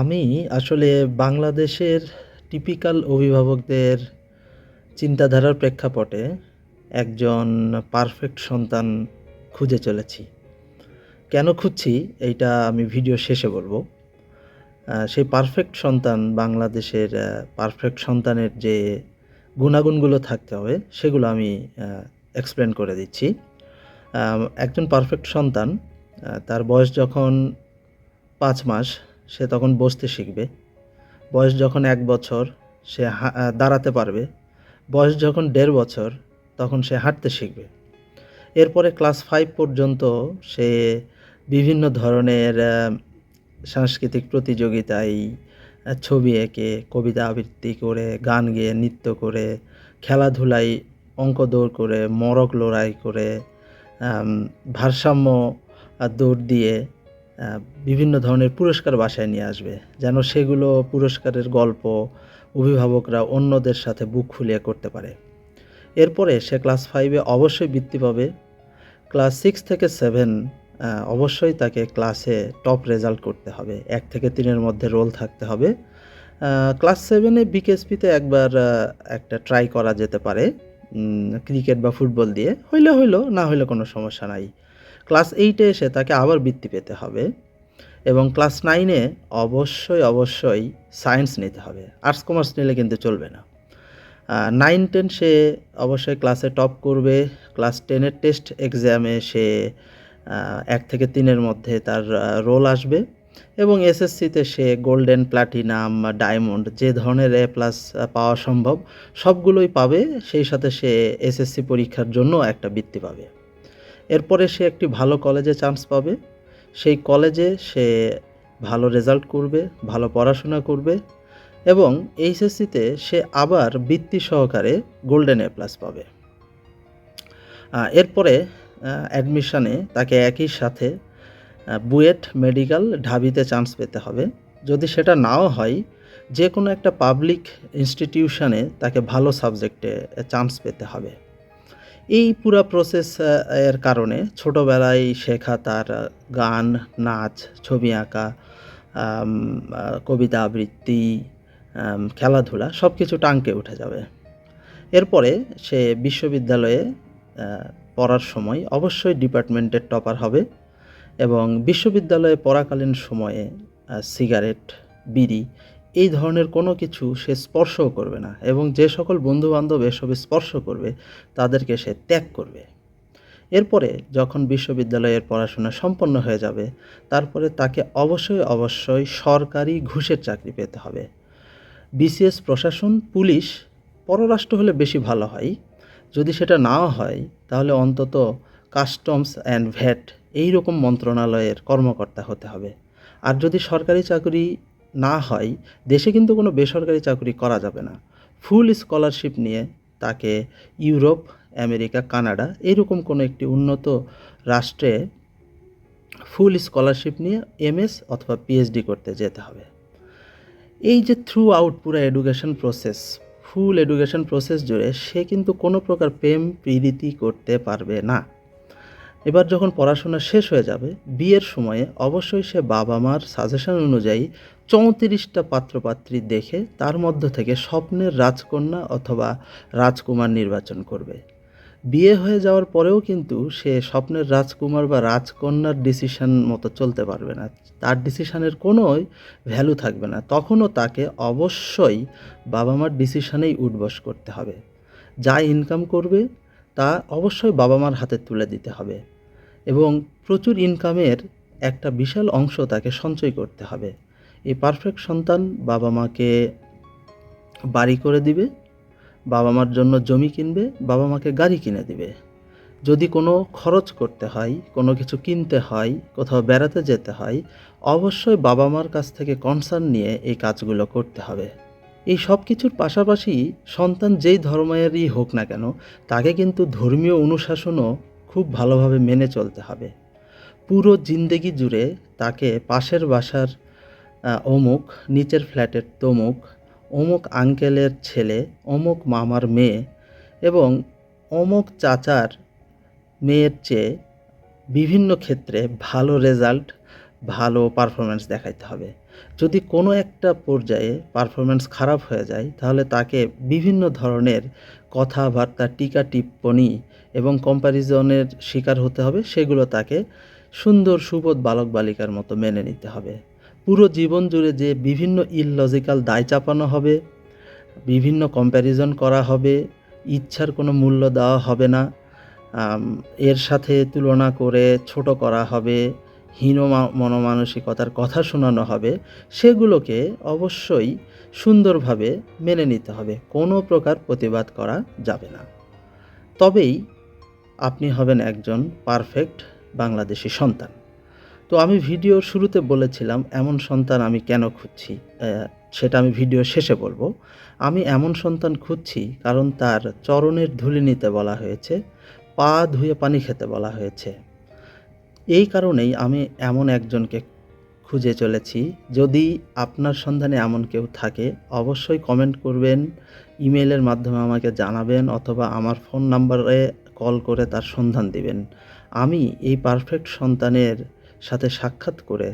আমি আসলে বাংলাদেশের টিপিক্যাল অভিভাবকদের চিন্তাধারার প্রেক্ষাপটে একজন পারফেক্ট সন্তান খুঁজে চলেছি। কেন খুঁজছি এইটা আমি ভিডিও শেষে বলব। সেই পারফেক্ট সন্তান বাংলাদেশের পারফেক্ট সন্তানের যে গুণাগুণগুলো থাকতে হবে, সেগুলো আমি এক্সপ্লেন করে দিচ্ছি। একজন পারফেক্ট সন্তান তার বয়স যখন পাঁচ মাস সে তখন বসতে শিখবে। বয়স যখন এক বছর সে দাঁড়াতে পারবে। বয়স যখন দেড় বছর তখন সে হাঁটতে শিখবে। এরপরে ক্লাস ফাইভ পর্যন্ত সে বিভিন্ন ধরনের সাংস্কৃতিক প্রতিযোগিতায় ছবি এঁকে, কবিতা আবৃত্তি করে, গান গেয়ে, নৃত্য করে, খেলাধুলায় অঙ্ক দৌড় করে, মরক লড়াই করে, ভারসাম্য দৌড় দিয়ে বিভিন্ন ধরনের পুরস্কার বাসায় নিয়ে আসবে। যেন সেগুলো পুরস্কারের গল্প, অভিভাবকরা অন্যদের সাথে বুক ফুলিয়ে করতে পারে। এরপরে সে ক্লাস ফাইভে অবশ্যই বৃত্তি পাবে। ক্লাস সিক্স থেকে সেভেন অবশ্যই তাকে ক্লাসে টপ রেজাল্ট করতে হবে। এক থেকে তিনের মধ্যে রোল থাকতে হবে। ক্লাস সেভেনে বিকেএসপিতে একবার একটা ট্রাই করা যেতে পারে। ক্রিকেট বা ফুটবল দিয়ে। হইলে হইল, না হইলে কোনো সমস্যা নাই। ক্লাস এইটে এসে তাকে আবার বৃত্তি পেতে হবে এবং ক্লাস নাইনে অবশ্যই, অবশ্যই সায়েন্স নিতে হবে। আর্টস কমার্স নিলে কিন্তু চলবে না। নাইন ৯-১০ সে অবশ্যই ক্লাসে টপ করবে। ক্লাস টেনের টেস্ট এক্সামে সে এক থেকে তিনের মধ্যে তার রোল আসবে এবং এসএসসিতে সে গোল্ডেন, প্লাটিনাম, ডায়মন্ড যে ধরনের এ প্লাস পাওয়া সম্ভব সবগুলোই পাবে। সেই সাথে সে এসএসসি পরীক্ষার জন্যও একটা বৃত্তি পাবে। এরপরে সে একটি ভালো কলেজে চান্স পাবে। সেই কলেজে সে ভালো রেজাল্ট করবে, ভালো পড়াশোনা করবে এবং এইচএসসিতে সে আবার বৃত্তি সহকারে গোল্ডেন এ প্লাস পাবে। এরপরে অ্যাডমিশনে তাকে একই সাথে বুয়েট, মেডিকেল, ঢাবিতে চান্স পেতে হবে। যদি সেটা নাও হয় যে কোনো একটা পাবলিক ইনস্টিটিউশনে তাকে ভালো সাবজেক্টে চান্স পেতে হবে। এই পুরা প্রসেস এর কারণে ছোটবেলায় শেখা তার গান, নাচ, ছবি আঁকা, কবিতা আবৃত্তি, খেলাধুলা সব কিছু টাঙ্কে উঠে যাবে। এরপরে সে বিশ্ববিদ্যালয়ে পড়ার সময় অবশ্যই ডিপার্টমেন্টের টপার হবে এবং বিশ্ববিদ্যালয়ে পড়াকালীন সময়ে সিগারেট, বিড়ি এই ধরনের কোনো কিছু সে স্পর্শও করবে না এবং যে সকল বন্ধু-বান্ধব এসবে স্পর্শ করবে তাদেরকে সে ত্যাগ করবে। এরপরে যখন বিশ্ববিদ্যালয়ের পড়াশোনা সম্পন্ন হয়ে যাবে তারপরে তাকে অবশ্যই, অবশ্যই সরকারি ঘুষের চাকরি পেতে হবে। বিসিএস, প্রশাসন, পুলিশ, পররাষ্ট্র হলে বেশি ভালো হয়। যদি সেটা নাও হয় তাহলে অন্তত কাস্টমস অ্যান্ড ভ্যাট এইরকম মন্ত্রণালয়ের কর্মকর্তা হতে হবে। আর যদি সরকারি চাকরি না হয় দেশে কিন্তু কোনো বেসরকারি চাকরি করা যাবে না। ফুল স্কলারশিপ নিয়ে তাকে ইউরোপ, আমেরিকা, কানাডা এরকম কোনো একটি উন্নত রাষ্ট্রে ফুল স্কলারশিপ নিয়ে এমএস অথবা পিএইচডি করতে যেতে হবে। এই যে থ্রু আউট পুরা education process, full education process জুড়ে সে কিন্তু কোনো প্রকার প্রেম প্রীতি করতে পারবে না। এবার যখন পড়াশোনা শেষ হয়ে যাবে, বিয়ের সময়ে অবশ্যই সে বাবা-মার সাজেশন অনুযায়ী ৩৪ পাত্রপাত্রী দেখে তার মধ্য থেকে স্বপ্নের রাজকন্যা অথবা রাজকুমার নির্বাচন করবে। বিয়ে হয়ে যাওয়ার পরেও কিন্তু সে স্বপ্নের রাজকুমার বা রাজকন্যার ডিসিশন মতো চলতে পারবে না। তার ডিসিশনের কোনোই ভ্যালু থাকবে না। তখনও তাকে অবশ্যই বাবা-মার ডিসিশনেই উঠবস করতে হবে। যা ইনকাম করবে, তা অবশ্যই বাবা-মার হাতে তুলে দিতে হবে এবং প্রচুর ইনকামের একটা বিশাল অংশ তাকে সঞ্চয় করতে হবে। এই পারফেক্ট সন্তান বাবা-মাকে বাড়ি করে দিবে, বাবা-মার জন্য জমি কিনবে, বাবা-মাকে গাড়ি কিনে দিবে। যদি কোনো খরচ করতে হয়, কোনো কিছু কিনতে হয়, কোথাও বেড়াতে যেতে হয় অবশ্যই বাবা-মার কাছ থেকে কনসার্ন নিয়ে এই কাজগুলো করতে হবে। এই সব কিছুর পাশাপাশি সন্তান যেই ধর্মেরই হোক না কেন তাকে কিন্তু ধর্মীয় অনুশাসনও খুব ভালোভাবে মেনে চলতে হবে। পুরো জিন্দেগি জুড়ে তাকে পাশের বাসার অমুক, নিচের ফ্ল্যাটের তমুক, অমুক আঙ্কেলের ছেলে, অমুক মামার মেয়ে এবং অমুক চাচার মেয়ের চেয়ে বিভিন্ন ক্ষেত্রে ভালো রেজাল্ট, ভালো পারফরম্যান্স দেখাইতে হবে। যদি কোনো একটা পর্যায়ে পারফরম্যান্স খারাপ হয়ে যায়, তাহলে তাকে বিভিন্ন ধরনের কথাবার্তা, টিকা টিপ্পণী এবং কম্প্যারিজনের শিকার হতে হবে। সেগুলো তাকে সুন্দর, সুবোধ বালক বালিকার মতো মেনে নিতে হবে। পুরো জীবন জুড়ে যে বিভিন্ন ইললজিক্যাল দায় চাপানো হবে, বিভিন্ন কম্প্যারিজন করা হবে, ইচ্ছার কোনো মূল্য দেওয়া হবে না এর সাথে তুলনা করে ছোট করা হবে হীন মনোমানসিকতার কথা শোনানো হবে, সেগুলোকে অবশ্যই সুন্দরভাবে মেনে নিতে হবে। কোনো প্রকার প্রতিবাদ করা যাবে না। তবেই আপনি হবেন একজন পারফেক্ট বাংলাদেশি সন্তান। তো আমি ভিডিওর শুরুতে বলেছিলাম, এমন সন্তান আমি কেন খুঁজছি? সেটা আমি ভিডিও শেষে বলব। আমি এমন সন্তান খুঁজছি কারণ তার চরণের ধুলি নিতে বলা হয়েছে, পা ধুয়ে পানি খেতে বলা হয়েছে। এই কারণেই আমি এমন একজনকে খুঁজে চলেছি। যদি আপনার সন্ধানে এমন কেউ থাকে, অবশ্যই কমেন্ট করবেন ইমেলের মাধ্যমে আমাকে জানাবেন অথবা আমার ফোন নাম্বারে কল করে তার সন্ধান দিবেন। আমি এই পারফেক্ট সন্তানের সাথে সাক্ষাৎ করে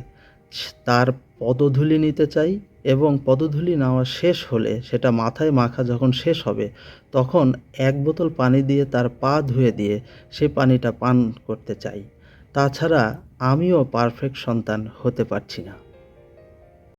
তার পদধূলি নিতে চাই এবং পদধূলি নেওয়া শেষ হলে সেটা মাথায় মাখা যখন শেষ হবে, তখন এক বোতল পানি দিয়ে তার পা ধুয়ে দিয়ে সে পানিটা পান করতে চাই। তাছাড়া আমিও পারফেক্ট সন্তান হতে পারছি না।